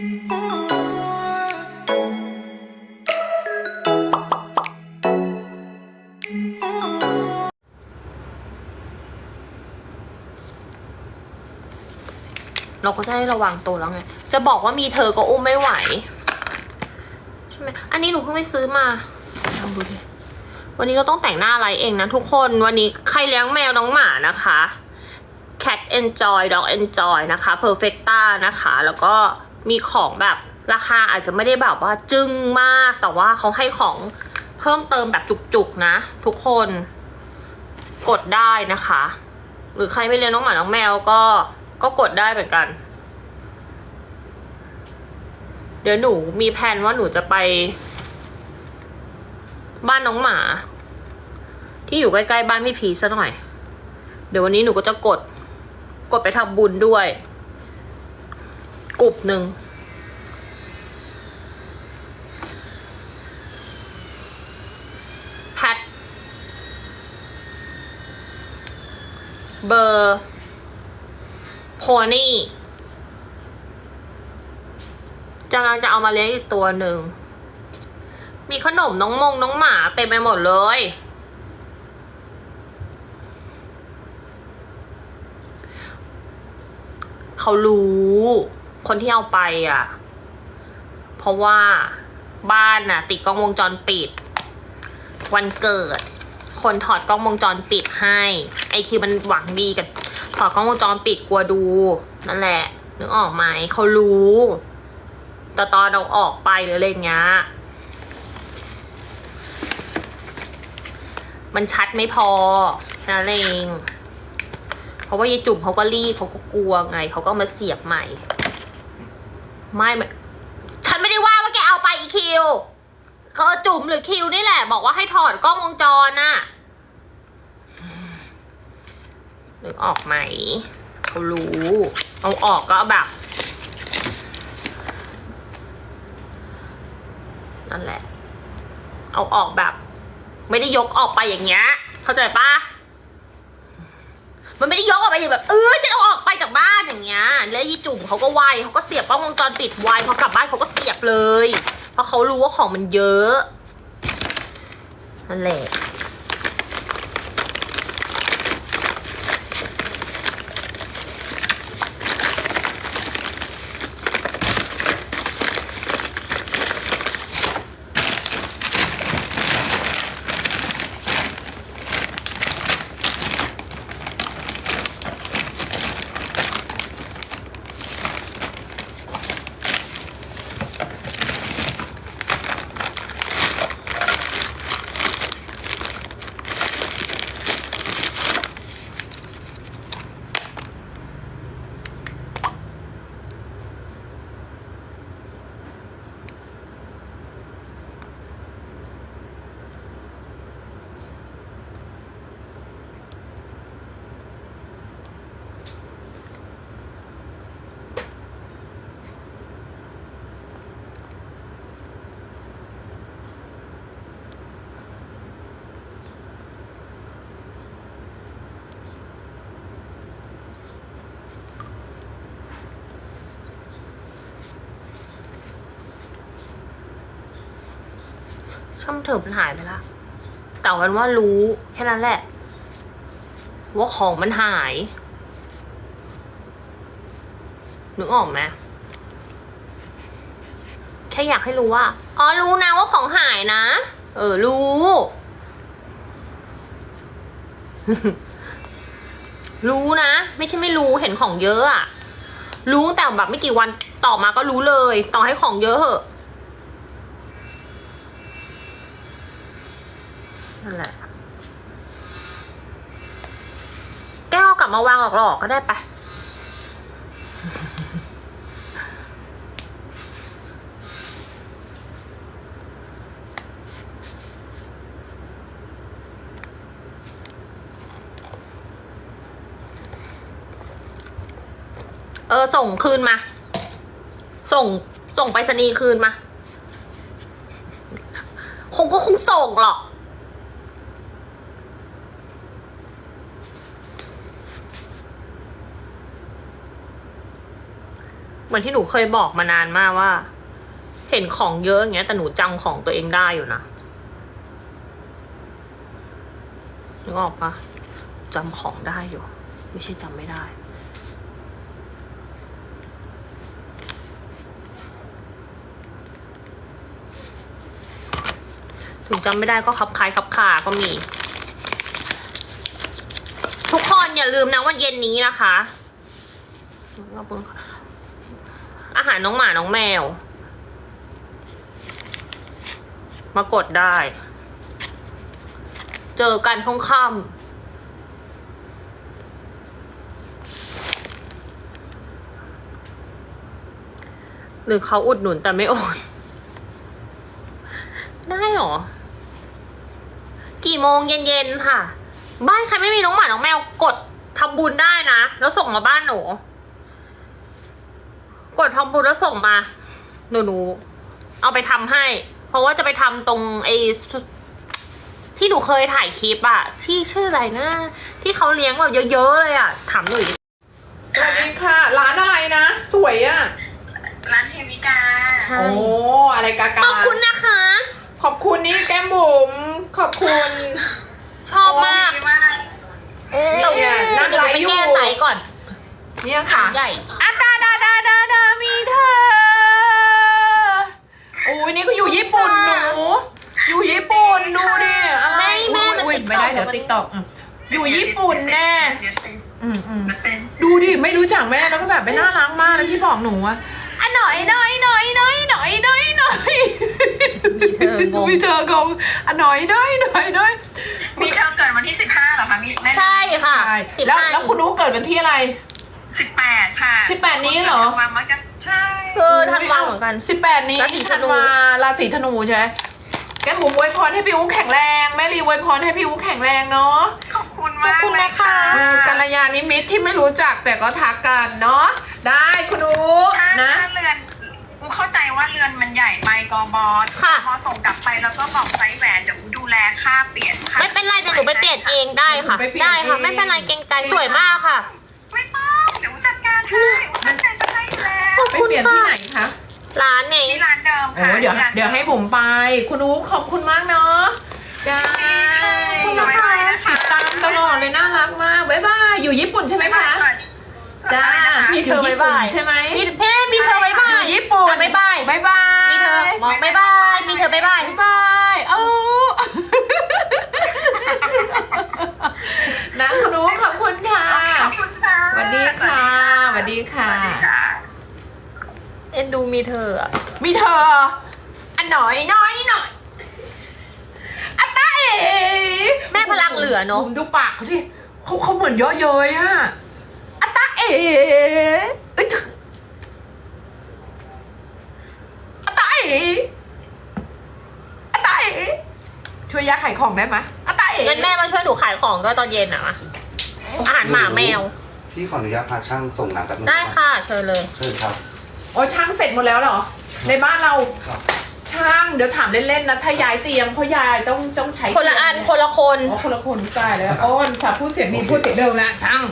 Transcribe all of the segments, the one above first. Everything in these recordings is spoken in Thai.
เราก็จะได้ระวังตัวแล้วไง จะบอกว่ามีเธอก็อุ้มไม่ไหว ใช่ไหม อันนี้หนูเพิ่งไปซื้อมาลองดูดิ วันนี้เราต้องแต่งหน้าอะไรเองนะทุกคน วันนี้ใครเลี้ยงแมวน้องหมานะคะ Cat Enjoy Dog Enjoy นะคะ Perfecta นะคะ แล้วก็ มีของแบบราคาอาจจะไม่ได้แบบว่าจึ้งมาก แต่ว่าเขาให้ของเพิ่มเติมแบบจุกๆนะ ทุกคนกดได้นะคะ หรือใครไม่เลี้ยงน้องหมาน้องแมวก็ก็กดได้เหมือนกัน เดี๋ยวหนูมีแผนว่าหนูจะไป บ้านน้องหมา ที่อยู่ใกล้ๆบ้านพี่พีซะหน่อย เดี๋ยววันนี้หนูก็จะกด กดไปทำบุญด้วย กลุ่มหนึ่งแพทเบอร์โพนี่กำลังจะเอามาเลี้ยงอีกตัวหนึ่ง มีขนมน้องมงน้องหมาเต็มไปหมดเลย เขารู้ คนที่เอาไปอะ เพราะว่าบ้านน่ะ ติดกล้องวงจรปิด วันเกิด คนถอดกล้องวงจรปิดให้ ไอคิวมันหวังดีกับถอดกล้องวงจรปิดกลัวดู นั่นแหละ นึกออกไหมเขารู้แต่ตอนเราออกไปหรืออะไรเงี้ยมันชัดไม่พอแค่นั้นเอง เพราะว่ายายจุ่มเขาก็รีบเขาก็กลัวไง เขาก็มาเสียบใหม่ ไม่มันฉันไม่ได้ว่าว่าแกเอาไปอีคิวเขาจุ่มหรือคิวนี่แหละ บอกว่าให้ถอดกล้องวงจรน่ะนึกออกไหมเขารู้ เอาออกก็แบบนั่นแหละ เอาออกแบบ ไม่ได้ยกออกไปอย่างเงี้ย เข้าใจปะมันไม่ได้ยกออกไปอย่างแบบ เออฉันเอาออก จากบ้านอย่างเงี้ยแล้วยีจุ่มเขาก็ไวเขาก็เสียบกล้องวงจรปิดไวพอกลับบ้านเขาก็เสียบเลย เพราะเขารู้ว่าของมันเยอะนั่นแหละ ช่างเถอะมันหายไปละแต่วันว่ารู้แค่นั้นแหละ ว่าของมันหายนึกออกไหมแค่อยากให้รู้ว่า อ๋อรู้นะว่าของหายนะ เออ รู้ รู้นะ ไม่ใช่ไม่รู้เห็นของเยอะอะรู้แต่แบบไม่กี่วันต่อมาก็รู้เลย ต่อให้ของเยอะเหอะ นั่นแหละ แก้วเอากลับ มาวางหลอกๆก็ได้ไปะเออ ส่งคืนมา ส่งส่งไปรษณีย์คืนมา คงก็คงส่งหรอก เหมือนที่หนูเคยบอกมานานมากว่า เห็นของเยอะอย่างเงี้ย แต่หนูจำของตัวเองได้อยู่นะนึกออกปะจำของได้อยู่ ไม่ใช่จำไม่ได้ถึงจำไม่ได้ก็คับคล้ายคับคาก็มี ทุกคนอย่าลืมนะวันเย็นนี้นะคะขอบคุณค่ะ อาหารน้องหมาน้องแมว มากดได้ เจอกันค่ำค่ำหรือเขาอุดหนุนแต่ไม่โอนได้หรอ กี่โมงเย็นๆค่ะ บ้านใครไม่มีน้องหมา น้องแมวกดทำบุญได้นะ แล้วส่งมาบ้านหนู กดทำบุญแล้วส่งมา หนูหนูเอาไปทำให้ เพราะว่าจะไปทำตรงไอ้สุที่หนูเคยถ่ายคลิปอะที่ชื่ออะไรนะ ที่เขาเลี้ยงแบบเยอะๆเลยอะถามหนูดิสวัสดีค่ะ ร้านอะไรนะ สวยอะร้านเทวิกาใช่โอ้อะไรกากาขอบคุณนะคะ ขอบคุณนี่แก้มบุ๋มขอบคุณ ชอบมากดีมากเนี่ยนั่งเดี๋ยวไลหนูไปฟ์อยู่แก้ไซส์ก่อน เนี่ยค่ะใหญ่อะดาดาดาดาดามีเธอโอ้ยนี่ก็อยู่ญี่ปุ่นหนู อยู่ญี่ปุ่นดูดิอะไรไม่แม่อุ้ยมันอุ้ย TikTok ไม่ได้เดี๋ยวติ๊กต็อกอยู่ญี่ปุ่นแน่เดี๋ยวเต้นอืมอืมเดี๋ยวเต้นดูดิไม่รู้จักแม่แล้วก็แบบไม่น่ารักมากแล้วที่บอกหนูอะอะหน่อยหน่อยหน่อยหน่อยหน่อยหน่อยหน่อยมีเธองง มีเธองงอะหน่อยหน่อยหน่อยหน่อยมีเทอมเกิดวันที่สิบห้าเหรอคะมีแน่ใช่ค่ะใช่สิบแล้วห้าแล้วคุณนุ๊กเกิดวันที่อะไร สิบแปดค่ะ18นี้เหรอวันมันก็ใช่เออทันวาเหมือนกัน สิบแปดนี้ราศีธนู ธัวาราศีธนูใช่ไหมแกหมูอวยพรให้พี่อุ้แข็งแรงแม่รีอวยพรให้พี่อุ้แข็งแรงเนาะขอบคุณมากขอบคุณเลยนะคะค่ะอืมกัลยาณิมิตรที่ไม่รู้จักแต่ก็ทักกันเนาะได้คุณอุ้ถ้านะ ถ้าเรือนอูเข้าใจว่าเรือนมันใหญ่ไปกอบอสค่ะ พอส่งกลับไปแล้วก็บอกไซส์แหวนเดี๋ยวอูดูแลค่าเปลี่ยนค่าไม่เป็นไรแต่หนูไปเปลี่ยนเองได้ค่ะไปเปลี่ยนได้ค่ะ เอง ไม่เป็นไรเกรงใจสวยมากค่ะ ให้อูตั้งใจจะให้อยู่แล้วไปเปลี่ยนที่ไหนคะร้านไหนที่ร้านเดิมโอ้ค่ะเดี๋ยวที่ร้านเดี๋ยวให้ผมไป คุณอุ้ขอบคุณมากเนาะได้ขอบคุณนะคะติดตามตลอดเลยน่ารักมากบ๊ายบายอยู่ญี่ปุ่นใช่ไหมคะจ้ามีเธออยู่ญี่บ๊ายปุ่นบายใช่ไหมมีเพ่มีเธอบ๊ายบายอยู่ญี่ปุ่นอะบ๊ายบาย บ๊ายบายมีเธอบอกบ๊ายบาย มีเธอบ๊ายบาย บ๊ายบายโอ้นะคุณนุ๊กขอบคุณค่ะ ขอบคุณค่ะ สวัสดีค่ะสวัสดีค่ะ สวัสดีค่ะ เอ็น ดูมีเธออะมีเธอ อันหน่อยหน่อยหน่อยอัตตาเอ๋แม่พลังเหลือเนอะผมดูปากเขาดิเขาเขาเหมือนเยอะเย้ยอะอัตตาเอ๋เอ้ยอัตตาเอ๋อัตตาเอ๋ช่วยยาขายของได้ไหมอัตตาเอ๋งั้นแม่มาช่วยหนูขายของด้วยตอนเย็นอะอาหารหมาแมว พี่ขออนุญาตพาช่างส่งน้ำกับได้ค่ะ เชิญเลย เชิญครับ โอ้ช่างเสร็จหมดแล้วเหรอ ในบ้านเราครับ ช่างเดี๋ยวถามเล่นๆนะถ้าย้ายเตียงเพราะยายต้องต้องใช้คนละอันคนละคน อ๋อคนละคนตายแล้วอ้อนสาพูดเสียงดีพูดเสียงเดิมนะช่าง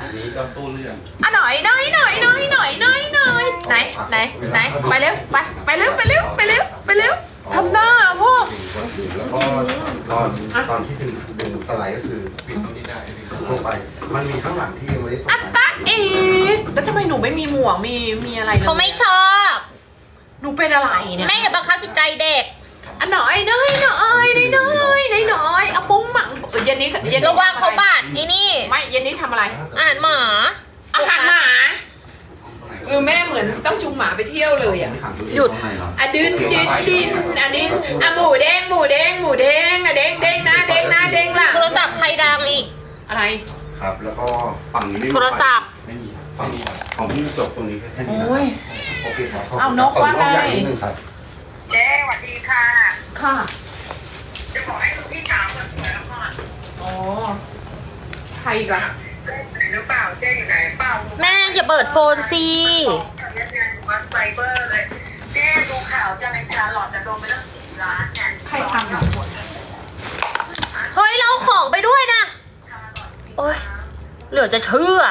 อันนี้ก็ตู้เรื่องอะหน่อยหน่อยหน่อยหน่อยหน่อยหน่อยหน่อยไหนไหนไหนไปเร็วไปไปเร็วไปเร็วไปเร็วไปเร็วทำหน้าพ่อ แล้วก็ตอนตอนที่ดึงดึงสไลด์ก็คือ ปิดตรงนี้ได้ ลงไป มันมีข้างหลังที่ยังไม่ได้ส่งอัตตาเอ๋แล้วทำไมหนูไม่มีหมวกมีมีอะไรเลยเขาไม่ชอบ หนูเป็นอะไรเนี่ย แม่อย่าบังคับจิตใจเด็กอะหน่อยหน่อยหน่อยหน่อยหน่อยหน่อยหน่อยเอาปุ้งหมังเย็นนี้เย็นนี้ระวังเขาบาดไอ้นี่ไม่เย็นนี้ทำอะไรอาหารหมาอาหารหมาเออแม่เหมือนต้องจูงหมาไปเที่ยวเลยอะหยุดอะดินดินดินอะดินอะหมูแดงหมูแดงหมูแดงอะเด้งเด้งหน้าเด้งหน้าเด้งหลังโทรศัพท์ใครดังอีก อะไร ครับ แล้วก็ฝั่งนี้ไม่มีโทรศัพท์ ไม่มีฝั่งของพี่จบตรงนี้แค่นี้นะโอ้ยโอเคครับเอานกว่าไงขออนุญตนิดนึงครับ เจ๊สวัสดีค่ะ ค่ะ จะบอกให้ลูกพี่สาวคนสวยแล้วก่อนอ๋อ ใครอีกล่ะ เจ๊อยู่ไหนหรือเปล่าเจ๊อยู่ไหนเปล่าแม่อย่าเปิดโฟนสิ สำนักงานวัดไซเบอร์เลยเจ๊ดูข่าวจะในชาหลอดจะโดนไปตั้งสี่ล้านเนี่ยใครทำอะ เฮ้ยเราเอาของไปด้วยนะ โอ้ยเหลือจะเชื่อ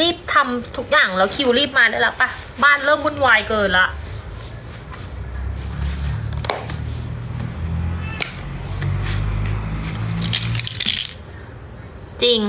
รีบทำทุกอย่างแล้วคิวรีบมาได้แล้วปะบ้านเริ่มวุ่นวายเกินละจริง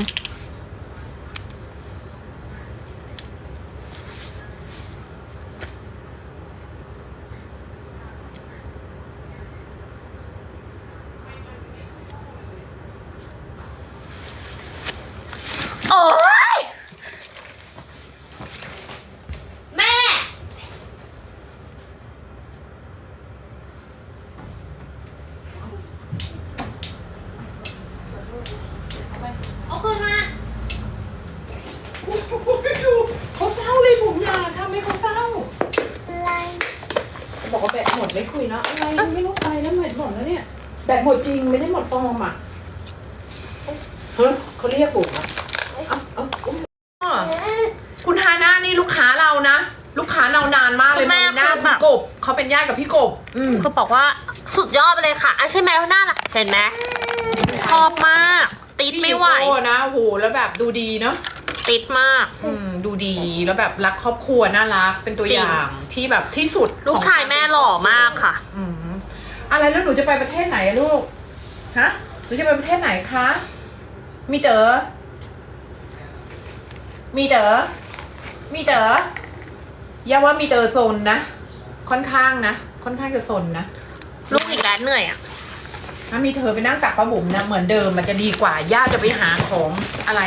คุยนะอะไรไม่รู้อะไรนะแบตหมดแล้วเนี่ยแบตหมดจริงไม่ได้หมดปลอมอะเฮ้ยเขาเรียกผมอะเอาเอาเอาคุณฮาน่านี่ลูกค้าเรานะ ลูกค้าเรานานมากเลยคุณแม่หน้าคือแบบกบเขาเป็นญาติกับพี่กบ อืมคือบอกว่าสุดยอดไปเลยค่ะอะใช่ไหมน่ารักเห็นไหมชอบมากติดไม่ไหว พี่ยูโก้นะโอ้โหแล้วแบบดูดีเนาะ ติดมาก อืมดูดีแล้วแบบรักครอบครัวน่ารักเป็นตัวจริอง ย่างที่แบบที่สุดลูกชายแม่หล่อมากค่ะ อืมอะไรแล้วหนูจะไปประเทศไหนอะลูกฮะหนูจะไปประเทศไหนคะมีเต๋อมีเต๋อมีเต๋อย่าว่ามีเต๋อโซนนะค่อนข้างนะค่อนข้างจะโซนนะลูกอีกแล้วเหนื่อยอะ ถ้ามีเธอไปนั่งตักปลาบุ๋มนะเหมือนเดิมมันจะดีกว่า ย่าจะไปหาของอะไร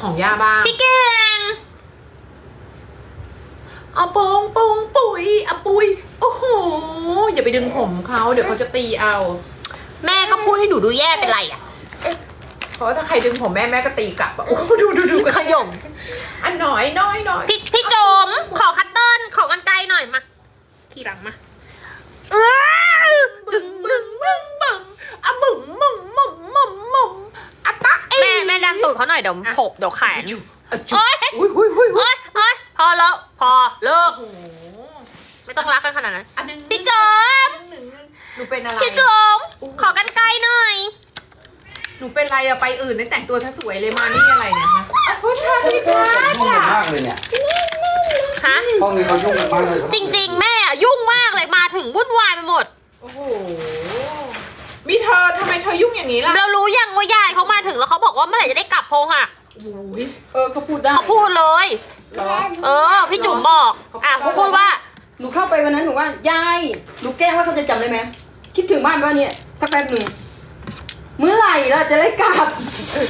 ของย่าบ้างพี่เก่งเอาปองปองปุ๋ยเอาปุยโอ้โหอย่าไปดึงผมเขาเดี๋ยวเขาจะตีเอา แม่ก็พูดให้หนูดูแย่เป็นไรอะเพราะว่าถ้าใครดึงผมแม่แม่ก็ตีกลับอะโอ้โหดูดูดูขยมอันหน่อยน้อยน้อยพี่พี่โจมขอคัตเติ้ลขอกันไกลหน่อยมาทีหลังมาเออบึ้งบึ้งบึ้งบึ้ง อะบึ้งมึงมึงมึงมึงอะตะเอ้แม่แม่ดันตูดเขาหน่อยเดี๋ยวขบเดี๋ยวแขนอะจุ๊โอ๊ยอุ้ยอุ้ยอุ้ยอุ้ยเอ้ยเอ้ยพอแล้วพอเลิกโอ้โหไม่ต้องรักกันขนาดนั้น อันหนึงพี่โจมหนึ่งหนูเป็นอะไร พี่โจมขอกันไกลหน่อย หนูเป็นอะไรอะไปอื่นได้แต่งตัวซะสวยเลยมานี่อะไรเนี่ยฮะอะพุทธาห้องพินี้ธาเขายุ่งกันมากเลยเนี่ยฮะ ห้องนี้เขายุ่งกันมากเลยจริง ๆ แม่อะยุ่งมากเลยมาถึงวุ่นวายไปหมด โอ้โห มีเธอทำไมเธอยุ่งอย่างนี้ล่ะเรารู้ยังว่ายายเขามาถึงแล้วเขาบอกว่าเมื่อไหร่จะได้กลับโพงอะโอ้ยเออเขาพูดได้เขาพูดเลย เหรอ เออ พี่จุ๋มบอกอะเขาพูดว่า หนูเข้าไปวันนั้นหนูว่ายายหนูแกล้งว่าเขาจะจำได้ไหมคิดถึงบ้านว่าเนี่ยสักแป๊บหนึ่งเมื่อไหร่ล่ะจะได้กลับ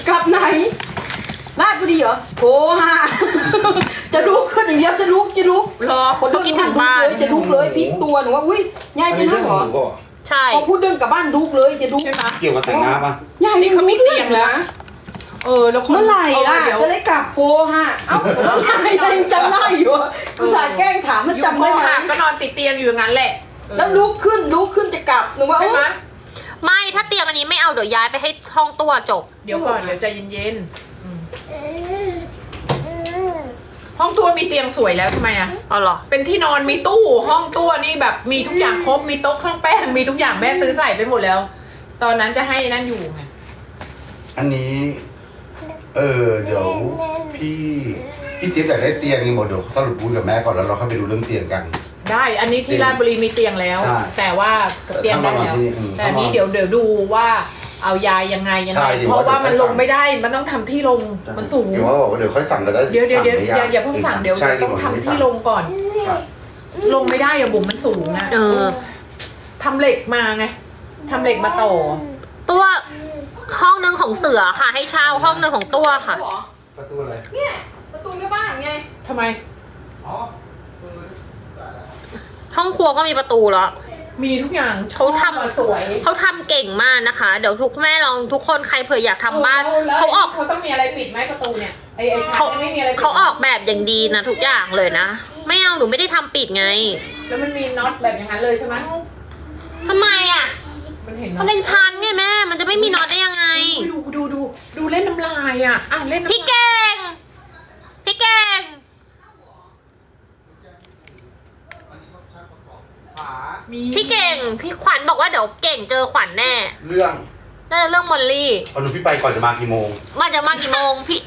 กลับไหนลาดบุรีเหรอโหฮะจะลุกขึ้นอย่างเดียวจะลุกจะลุกรอคนเรื่องคิดถึงบ้านเลยจะลุกเลยพลิกตัวหนูว่าอุ้ยยายอันจะนี้นั่เรื่องงเหขรองอหนูก็ ใช่ พอพูดเรื่องกลับบ้านลุกเลยจะลุกใช่ไหมเกี่ยวกับแต่งหน้าปะยายนี่เขามีรู้เตียงแล้วนะ เออแล้วคนเมื่อไหร่ล่ะเดี๋ยวจะได้กลับโพฮะเอ้ายายยังจำได้อยู่อะอุตส่าห์แกล้งถามมันอยู่จำห้ได้องไหมหักก็นอนติดเตียงอยู่อย่างนั้นแหละแล้วลุกขึ้นลุกขึ้นจะกลับหนูว่าใช่ไหมโอ๊ยไม่ถ้าเตียงอันนี้ไม่เอาเดี๋ยวย้ายไปให้ห้องตัวจบ เดี๋ยวก่อนเดี๋ยวใจเย็นๆอืม ห้องตัวมีเตียงสวยแล้วทำไมอะเอาเหรอ เป็นที่นอนมีตู้ห้องตัวนี่แบบมีทุกอย่างครบมีโต๊ะเครื่องแป้งมีทุกอย่างแม่ซื้อใส่ไปหมดแล้ว ตอนนั้นจะให้นั่นอยู่ไงอันนี้ เออ เดี๋ยวพี่พี่จิ๊บอยากได้เตียงนี่หมดเดี๋ยวสรุปพูดกับแม่ก่อนแล้วเราเข้าไปดูเรื่องเตียงกัน ได้อันนี้ที่ราชบุรีมีเตียงแล้ว ใช่แต่ว่าเตียงได้แล้วถ้ามานอนที่นี่อืมแต่อันนี้เดี๋ยวเดี๋ยวดูว่า เอายายยังไงยังใช่ไงเดี๋ยวเพราะว่าเดี๋ยวมันลงค่อยสั่งไม่ได้ มันต้องทำที่ลง มันสูงเดี๋ยวว่าบอกว่าเดี๋ยวค่อยสั่งก็ได้เดี๋ยวเดี๋ยวเดี๋ยวสั่อย่าอย่าเพิ่งสั่งเดี๋ยวใช่ต้องทำที่ลงก่อนลงไม่ได้อะบุ๋มมันสูงอะเออ ทำเหล็กมาไงทำเหล็กมาต่อตัวห้องหนึ่งของเสือค่ะ ให้เช่าห้องหนึ่งของตัวค่ะ ประตูอะไร เนี่ยประตูแม่บ้านไงทำไม อ๋อ ห้องครัวก็มีประตูแล้ว มีทุกอย่างเขาทำชอบอะสวยเขาทำเก่งมากนะคะ เดี๋ยวทุกแม่ลองทุกคนใครเผื่ออยากทำบ้าน แล้วแล้วเขาออกเขาต้องมีอะไรปิดไหมประตูเนี่ยไอไอชั้นเขาเนี่ยไม่มีอะไรปิดเขาออกแบบอย่างดีนะทุกอย่างเลยนะ ไม่เอาหนูไม่ได้ทำปิดไงแล้วมันมีน็อตแบบอย่างนั้นเลยใช่ไหมทำไมอะมันเห็นมันเนาะเป็นชั้นไงแม่ มันจะไม่มีน็อตได้ยังไง ดูดูดูดูเล่นน้ำลายอะอะเล่นน้ำพี่ลายเก่ง พี่เก่ง ฝามีพี่เก่งพี่ขวัญบอกว่าเดี๋ยวเก่งเจอขวัญแน่เรื่องน่าจะเรื่องมอลลี่ เอาหนูพี่ไปก่อนจะมากี่โมงมันจะมากี่โมงพี่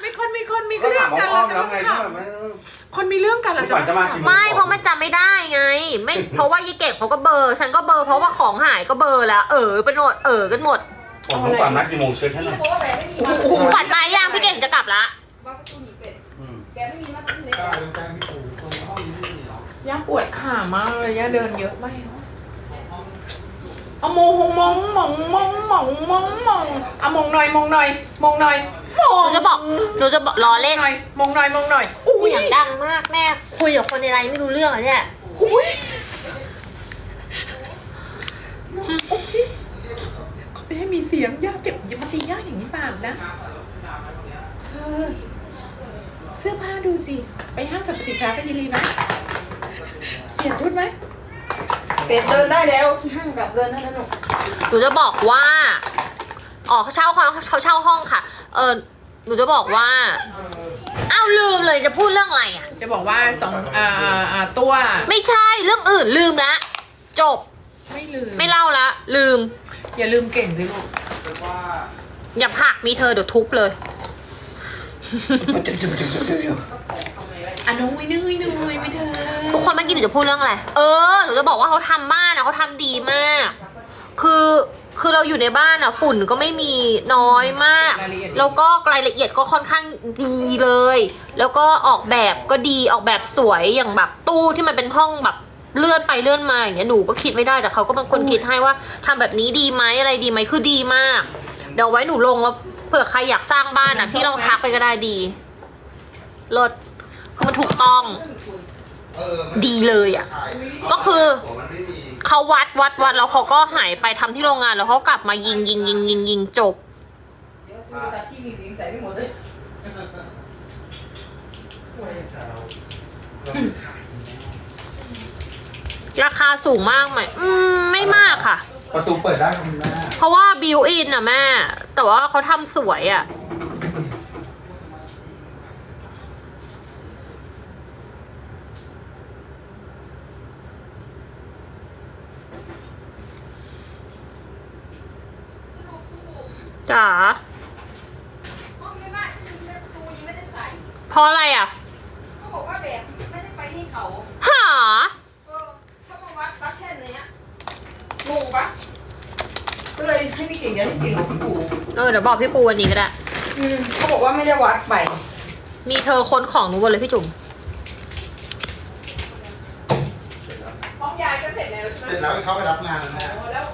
ไม่อ้อมๆแล้วไงที่แบบไม่คนมีเรื่องกันเหรอพี่ฝันจะมากี่โมงไม่เพราะมันจำไม่ได้ไง ไม่ เพราะว่ายี่เก็บเขาก็เบลอร์ ฉันก็เบลอร์เพราะว่าของหายก็เบลอร์แล้ว เออเป็นหมดเออกันหมดผมต้องฝันนัดกี่โมงเช็คให้หน่อยเพราะว่าแบบไม่มีมาฝันมายังพี่เก่งจะกลับละว่าประตูหนีเป็ดอืมแบบไม่มีมาตั้งแต่ ย่าปวดขามากเลยย่าเดินเยอะไปเอามงมงมงมงมงมงมงเอามงหน่อยมงหน่อยมงหน่อยมหงนูจะบอกหนูจะบอกล้อเล่นหน่อยมงหน่อยมงหน่อยอุ้คุยยอย่างดังมากแม่ คุยกับคนในไลน์ไม่รู้เรื่องเหรอเนี่ยอุ้ยเขาไม่ให้มีเสียงย่าเจ็บอย่ามาตีย่าอย่างนี้ปากนะเธอเสื้อผ้าดูสิ ไปห้างสรรพสินค้ากันยีรีไหม เปลี่ยนชุดไหมเป็ดเดินได้แล้วห้างกลับเดินได้แล้วหนูหนูจะบอกว่า อ๋อเขาเช่าเขาเขาเช่าห้องค่ะ เออหนูจะบอกว่า อ้าวลืมเลยจะพูดเรื่องอะไรอะ จะบอกว่าสองอ่าอ่าอ่าตัว ไม่ใช่เรื่องอื่นลืมละ จบไม่ลืมไม่เล่าละ ลืม อย่าลืมเก่งสิลูกอย่าผลักมีเธอเดี๋ยวทุบเลย อะน้องวินุ้ยนุ้ยไปเถอะทุกคนเมื่อกี้หนูจะพูดเรื่องอะไร เออ หนูจะบอกว่าเขาทำบ้านนะเขาทำดีมาก คือ คือเราอยู่ในบ้านอะฝุ่นก็ไม่มีน้อยมากแล้วก็รายละเอียดก็ค่อนข้างดีเลย แล้วก็ออกแบบก็ดี ออกแบบสวย อย่างแบบตู้ที่มันเป็นห้องแบบเลื่อนไปเลื่อนมาอย่างเงี้ย หนูก็คิดไม่ได้ แต่เขาก็เป็นคนคิดให้ว่าทำแบบนี้ดีไหมอะไรดีไหมคือดีมาก เดี๋ยวไว้หนูลงแล้วเผื่อใครอยากสร้างบ้านอะที่ลองทักไปก็ได้ดีรถ คือมันถูกต้องเออดีเลยอะ ก็คือหัวมันไม่มีเขาวัดวัดวัดแล้วเขาก็หายไปทำที่โรงงานแล้วเขากลับมายิงยิงยิงยิงยิงจบเดี๋ยวซื้อตาที่มีเสียงใส่ไม่หมดเลยราคาสูงมากไหมอืม ไม่มากค่ะ ประตูเปิดได้ครับคุณแม่เพราะว่าบิวอินอะแม่ แต่ว่าเขาทำสวยอะ จ๋าห้องไม่บ้านคือประตูยังไม่ได้ใส่เพราะอะไรอะเขาบอกว่าแบบไม่ได้ไปที่เขาหาเออถ้ามาวัดวัดแค่เนี้ยงงปะก็เลยให้พี่เก่งเดี๋ยวพี่เก่งบอกพี่ปู่เออเดี๋ยวบอกพี่ปูวันนี้ก็ได้ อืมเขาบอกว่าไม่ได้วัดไปมีเธอค้นของหนูหมดเลยพี่จุ๋มห้องยายก็เสร็จแล้วใช่ไหมเสร็จแล้วเข้าไปรับงานแล้วแม่โอ้แล้ว